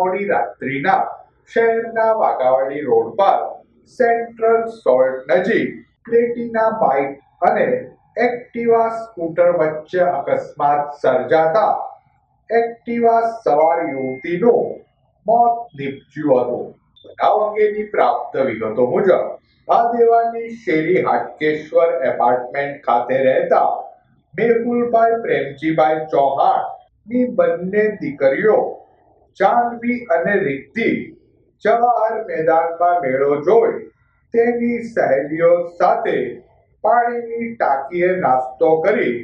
મોડી રાત્રિના શહેરના વાઘાવાડી રોડ પર સેન્ટ્રલ સોલ્ટ નજીક ક્રેટીના બાઇક અને એક્ટિવા સ્કૂટર વચ્ચે અકસ્માત સર્જાતા એક્ટિવા સવાર યુવતીનું મોત નીપજ્યું હતું. બનાવ અંગેની પ્રાપ્ત વિગતો મુજબ આ દેવાની શેરી હાટકેશ્વર એપાર્ટમેન્ટ ખાતે રહેતા મેહુલભાઈ પ્રેમજીભાઈ ચૌહાણની બંને દીકરીઓ જાહ્નવી અને રિદ્ધિ જવાહર મેદાનમાં મેળો જોઈ તેની સહેલીઓ સાથે પાણીની ટાંકીએ નાસ્તો કરી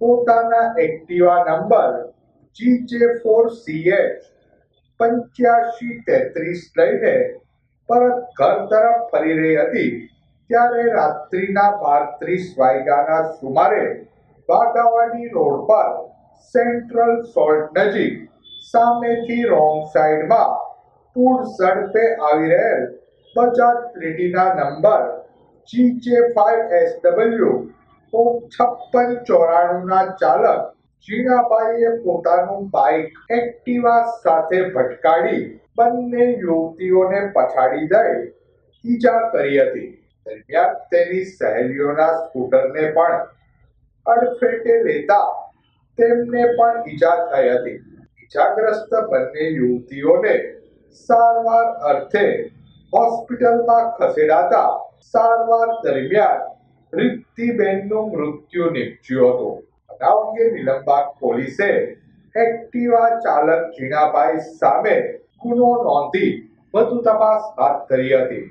પોતાના Activa number GJ four CH પંચ્યાસી તેત્રીસ લઈને પરત ઘર તરફ ફરી રહી હતી. ત્યારે રાત્રિના બાર ત્રીસ વાગ્યાના સુમારે વાઘાવાડી રોડ પર સેન્ટ્રલ સોલ્ટ નજીક સામેથી રોંગ સાઈડમાં પૂર ઝડપે આવી રહેલ Bajaj Platina number GJ five S W છપ્પન ચોરાણુંના ચાલક જીણાભાઈએ પોતાનું બાઇક એક્ટિવા સાથે ભટકાડી બંને યુવતીઓને પછાડી દઈ ઈજા કરી હતી. દરમિયાન તેની સહેલીઓના સ્કૂટરને પણ અડફેટે લેતા તેમને પણ ઈજા થઈ હતી. ઈજાગ્રસ્ત બંને યુવતીઓને સારવાર અર્થે હોસ્પિટલમાં ખસેડાતા સારવાર દરમિયાન રિદ્ધિબેનનું મૃત્યુ નીપજ્યું હતું. બનાવ અંગે નિલંબાગ પોલીસે એક્ટિવા ચાલક જીણાભાઈ સામે ગુનો નોંધી વધુ તપાસ હાથ ધરી હતી.